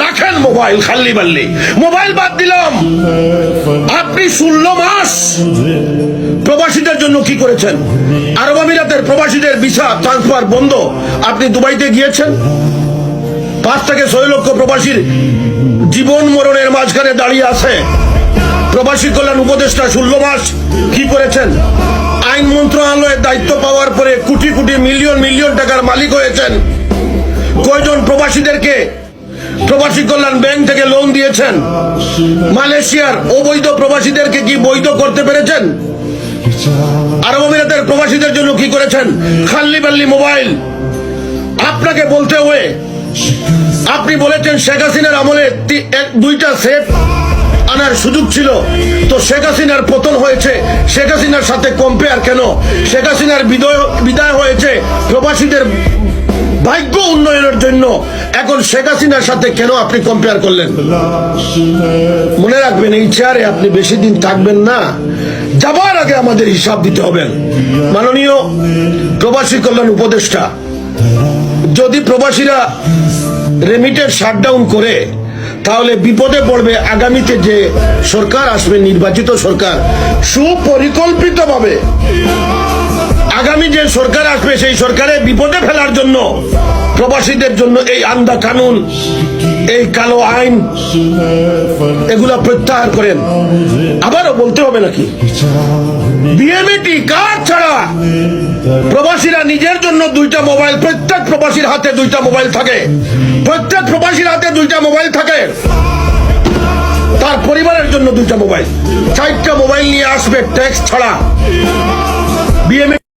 রাখেন মোবাইল খাল্লি বাল্লি। মোবাইল বাদ দিলাম। আপনি ষোলো মাস প্রবাসীদের জন্য কি করেছেন? আরব আমিরাতের প্রবাসীদের ভিসা ট্রান্সফার বন্ধ। আপনি দুবাইতে গিয়েছেন? পাঁচ থেকে ছয় লক্ষ প্রবাসীর জীবন মরণের মাঝখানে দাঁড়িয়ে আছে। প্রবাসী কল্যাণ উপদেষ্টা ষোলো মাস কি করেছেন? আইন মন্ত্রণালয়ের দায়িত্ব পাওয়ার পরে কোটি কোটি মিলিয়ন মিলিয়ন টাকার মালিক হয়েছেন। কয়জন প্রবাসীদেরকে প্রবাসী কল্যাণ ব্যাংক থেকে লোন দিয়েছেন। মালয়েশিয়ার অবৈধ প্রবাসীদেরকে কি বৈধ করতে পেরেছেন? আরব আমিরাতের প্রবাসীদের জন্য কি করেছেন? খাল্লি বাল্লি মোবাইল। আপনাকে বলতে হয়ে আপনি বলেছেন শেখ হাসিনার আমলে দুইটা সেট আনার সুযোগ ছিল। তো শেখ হাসিনার পতন হয়েছে। শেখ হাসিনার সাথে কম্পেয়ার কেন? শেখ হাসিনার বিদয় বিদায় হয়েছে প্রবাসীদের ভাগ্য উন্নয়নের জন্য। এখন শেখ হাসিনার সাথে কেন আপনি কম্পেয়ার করলেন? মনে রাখবেন, এই চেয়ারে আপনি বেশি দিন থাকবেন না। যাবার আগে আমাদের হিসাব দিতে হবে মাননীয় প্রবাসী কল্যাণ উপদেষ্টা, যদি প্রবাসীরা রেমিটেড শাটডাউন করে, তাহলে বিপদে পড়বে আগামীতে যে সরকার আসবে, নির্বাচিত সরকার, সুপরিকল্পিতভাবে আগামী যে সরকার আসবে, সেই সরকারে বিপদে ফেলার জন্য প্রবাসীদের জন্য এই আন্দা কানুন, এই কালো আইন, এগুলা প্রত্যাহার করেন। আবারও বলতে হবে নাকি? বিএমএটি কার্ড ছাড়া? প্রবাসীরা নিজের জন্য দুইটা মোবাইল, প্রত্যেক প্রবাসীর হাতে দুইটা মোবাইল থাকে। প্রত্যেক প্রবাসীর হাতে দুইটা মোবাইল থাকে। তার পরিবারের জন্য দুইটা মোবাইল। চারটা মোবাইল নিয়ে আসবে, ট্যাক্স ছাড়া। বিএমএ